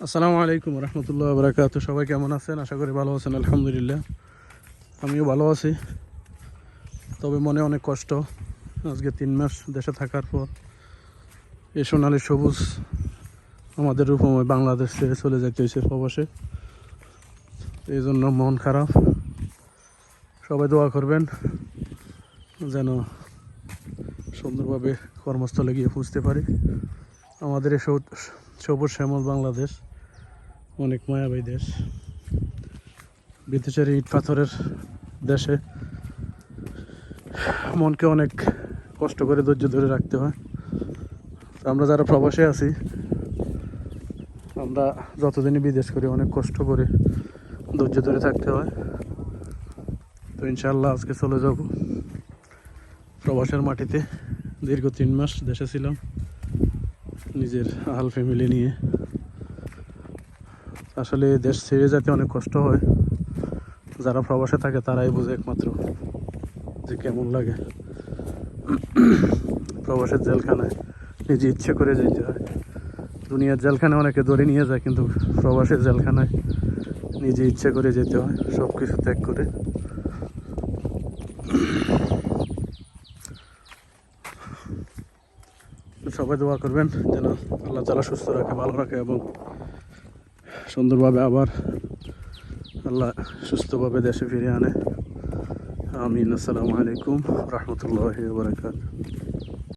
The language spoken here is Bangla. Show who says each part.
Speaker 1: আসসালামু আলাইকুম রহমতুল্লাহ বরাকাত সবাই কেমন আছেন? আশা করি ভালো আছেন, আলহামদুলিল্লাহ। আমিও ভালো আছি। তবে মনে অনেক কষ্ট। আজকে তিন মাস দেশে থাকার পর এই সোনালি সবুজ আমাদের রূপময় বাংলাদেশ ছেড়ে চলে যেতে হয়েছে প্রবাসে। এই জন্য মন খারাপ। সবাই দোয়া করবেন যেন সুন্দরভাবে কর্মস্থলে গিয়ে পুজতে পারি। আমাদের সবুজ শ্যামল বাংলাদেশ, অনেক মায়াবাই দেশ। বিদেশের ইট পাথরের দেশে মনকে অনেক কষ্ট করে ধৈর্য ধরে রাখতে হয়। আমরা যারা প্রবাসে আছি, আমরা যতদিনই বিদেশ করি, অনেক কষ্ট করে ধৈর্য ধরে থাকতে হয়। তো ইনশাল্লাহ আজকে চলে যাব প্রবাসের মাটিতে। দীর্ঘ তিন মাস দেশে ছিলাম। নিজের আহাল ফ্যামিলি নিয়ে। আসলে দেশ ছেড়ে যেতে অনেক কষ্ট হয়। যারা প্রবাসে থাকে, তারাই বোঝে একমাত্র যে কেমন লাগে। প্রবাসের জেলখানায় নিজে ইচ্ছে করে যেতে হয়। দুনিয়ার জেলখানায় অনেকে ধরে নিয়ে যায়, কিন্তু প্রবাসের জেলখানায় নিজে ইচ্ছে করে যেতে হয় সব কিছু ত্যাগ করে। সবাই দোয়া করবেন, যেন আল্লাহ তালা সুস্থ রাখে, ভালো রাখে এবং সুন্দরভাবে আবার আল্লাহ সুস্থভাবে দেশে ফিরে আনে। আমিন। আসসালামু আলাইকুম রহমতুল্লাহ বারকাত